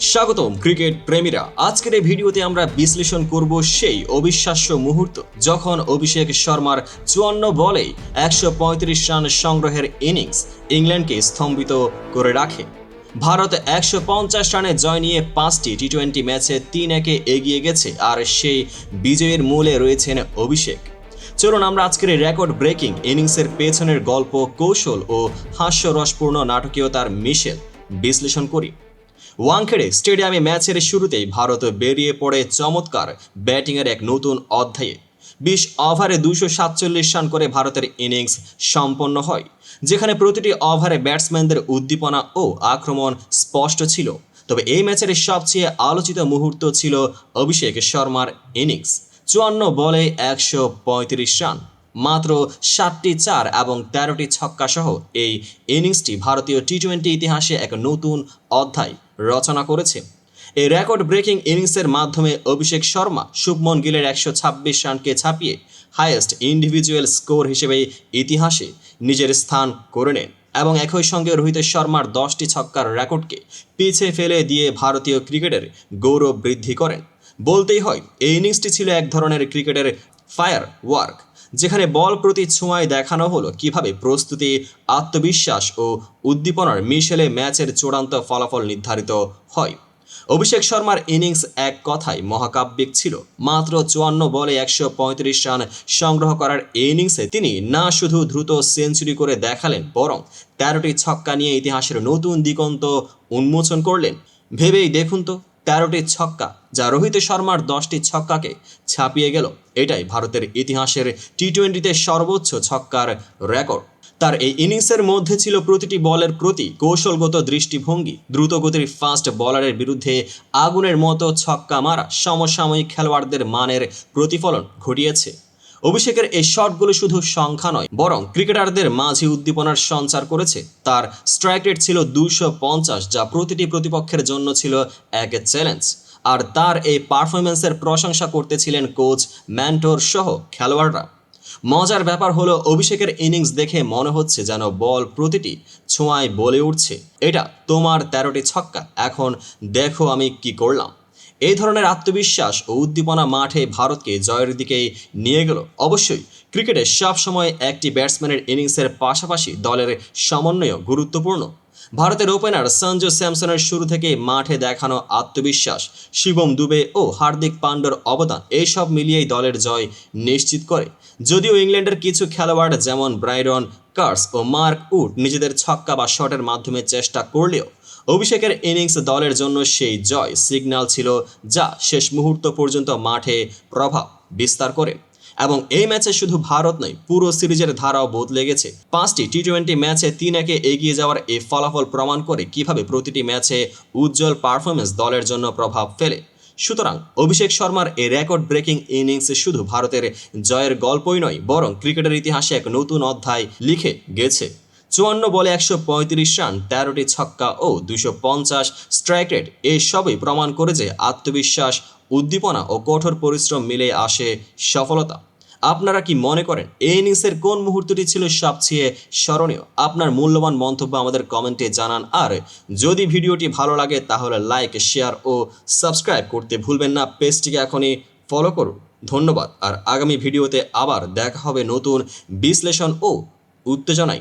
স্বাগতম, ক্রিকেট প্রেমীরা। আজকের এই ভিডিওতে আমরা বিশ্লেষণ করব সেই অবিশ্বাস্য মুহূর্ত যখন অভিষেক শর্মার চুয়ান্ন বলেই একশো পঁয়ত্রিশ রান সংগ্রহের ইনিংস ইংল্যান্ডকে স্তম্ভিত করে রাখে। ভারত একশো পঞ্চাশ রানে জয় নিয়ে পাঁচটি টি টোয়েন্টি ম্যাচে তিন একে এগিয়ে গেছে, আর সেই বিজয়ের মূলে রয়েছেন অভিষেক। চলুন আমরা আজকের এই রেকর্ড ব্রেকিং ইনিংসের পেছনের গল্প, কৌশল ও হাস্যরসপূর্ণ নাটকীয়তার মিশেল বিশ্লেষণ করি। ওয়াংখেড়ে স্টেডিয়ামে ম্যাচের শুরুতেই ভারত বেরিয়ে পড়ে চমৎকার ব্যাটিংয়ের এক নতুন অধ্যায়ে। বিশ ওভারে দুশো সাতচল্লিশ রান করে ভারতের ইনিংস সম্পন্ন হয়, যেখানে প্রতিটি ওভারে ব্যাটসম্যানদের উদ্দীপনা ও আক্রমণ স্পষ্ট ছিল। তবে এই ম্যাচের সবচেয়ে আলোচিত মুহূর্ত ছিল অভিষেক শর্মার ইনিংস, চুয়ান্ন বলে একশো পঁয়ত্রিশ রান। মাত্র সাতটি চার এবং তেরোটি ছক্কা সহ এই ইনিংসটি ভারতীয় টি টোয়েন্টি ইতিহাসে এক নতুন অধ্যায় রচনা করেছে। এই রেকর্ড ব্রেকিং ইনিংসের মাধ্যমে অভিষেক শর্মা, শুভমন গিলের একশো ছাব্বিশ রানকে ছাপিয়ে হায়েস্ট ইন্ডিভিজুয়াল স্কোর হিসেবে ইতিহাসে নিজের স্থান করে নেন এবং একই সঙ্গে রোহিত শর্মার দশটি ছক্কার রেকর্ডকে পিছে ফেলে দিয়ে ভারতীয় ক্রিকেটের গৌরব বৃদ্ধি করেন। বলতেই হয়, এই ইনিংসটি ছিল এক ধরনের ক্রিকেটের ফায়ার ওয়ার্ক যেখানে বল প্রতি ছোঁয়ায় দেখানো হলো কীভাবে প্রস্তুতি, আত্মবিশ্বাস ও উদ্দীপনার মিশেলে ম্যাচের চূড়ান্ত ফলাফল নির্ধারিত হয়। অভিষেক শর্মার ইনিংস এক কথায় মহাকাব্যিক ছিল। মাত্র চুয়ান্ন বলে একশো পঁয়ত্রিশ রান সংগ্রহ করার ইনিংসে তিনি না শুধু দ্রুত সেঞ্চুরি করে দেখালেন, বরং তেরোটি ছক্কা নিয়ে ইতিহাসের নতুন দিগন্ত উন্মোচন করলেন। ভেবেই দেখুন তো তেরোটি ছক্কা, যা রোহিত শর্মার দশটি ছক্কাকে ছাপিয়ে গেল। এটাই ভারতের ইতিহাসের টি টোয়েন্টিতে সর্বোচ্চ ছক্কার রেকর্ড। তার এই ইনিংসের মধ্যে ছিল প্রতিটি বলের প্রতি কৌশলগত দৃষ্টিভঙ্গি। দ্রুতগতির ফাস্ট বলারের বিরুদ্ধে আগুনের মতো ছক্কা মারা সমসাময়িক খেলোয়াড়দের মানের প্রতিফলন ঘটিয়েছে। অভিষেকের এই শটগুলো শুধু সংখ্যা নয়, বরং ক্রিকেটারদের মাঝে উদ্দীপনার সঞ্চার করেছে। তার স্ট্রাইক রেট ছিল দুশো পঞ্চাশ, যা প্রতিটি প্রতিপক্ষের জন্য ছিল এক চ্যালেঞ্জ আর তার এই পারফরমেন্সের প্রশংসা করতেছিলেন কোচ ম্যান্টোর সহ খেলোয়াড়রা। মজার ব্যাপার হলো, অভিষেকের ইনিংস দেখে মনে হচ্ছে যেন বল প্রতিটি ছোঁয়ায় বলে উঠছে। এটা তোমার তেরোটি ছক্কা। এখন দেখো আমি কি করলাম। এই ধরনের আত্মবিশ্বাস ও উদ্দীপনা মাঠে ভারতকে জয়ের দিকে নিয়ে গেল। অবশ্যই, ক্রিকেটে সবসময় একটি ব্যাটসম্যানের ইনিংসের পাশাপাশি দলের সমন্বয় গুরুত্বপূর্ণ। ভারতের ওপেনার সঞ্জু স্যামসনের শুরু থেকে মাঠে দেখানো আত্মবিশ্বাস, শিবম দুবে ও হার্দিক পান্ডর অবদান এইসব মিলিয়েই দলের জয় নিশ্চিত করে। যদিও ইংল্যান্ডের কিছু খেলোয়াড় যেমন ব্রাইরন, কার্স ও মার্ক উড নিজেদের ছক্কা বা শটের মাধ্যমে চেষ্টা করলেও, অভিষেকের ইনিংস দলের জন্য সেই জয় সিগন্যাল ছিল যা শেষ মুহূর্ত পর্যন্ত মাঠে প্রভাব বিস্তার করে। এবং এই ম্যাচে শুধু ভারত নয়, পুরো সিরিজের ধারাও বদলে গেছে। পাঁচটি টি টোয়েন্টি ম্যাচে তিন একে এগিয়ে যাওয়ার এই ফলাফল প্রমাণ করে কীভাবে প্রতিটি ম্যাচে উজ্জ্বল পারফরমেন্স দলের জন্য প্রভাব ফেলে। সুতরাং অভিষেক শর্মার এই রেকর্ড ব্রেকিং ইনিংস শুধু ভারতের জয়ের গল্পই নয়, বরং ক্রিকেটের ইতিহাসে এক নতুন অধ্যায় লিখে গেছে। চুয়ান্ন বলে একশো পঁয়ত্রিশ রান, তেরোটি ছক্কা ও দুশো পঞ্চাশ স্ট্রাইক রেট এই সবই প্রমাণ করে যে আত্মবিশ্বাস উদ্দীপনা ও কঠোর পরিশ্রম মিলে আসে সফলতা। আপনারা কি মনে করেন এই ইনিংসের কোন মুহূর্তটি ছিল সবচেয়ে স্মরণীয়? আপনার মূল্যবান মন্তব্য আমাদের কমেন্টে জানান। আর যদি ভিডিওটি ভালো লাগে, তাহলে লাইক, শেয়ার ও সাবস্ক্রাইব করতে ভুলবেন না। পেজটিকে এখনই ফলো করুন। ধন্যবাদ। আর আগামী ভিডিওতে আবার দেখা হবে নতুন বিশ্লেষণ ও উত্তেজনায়।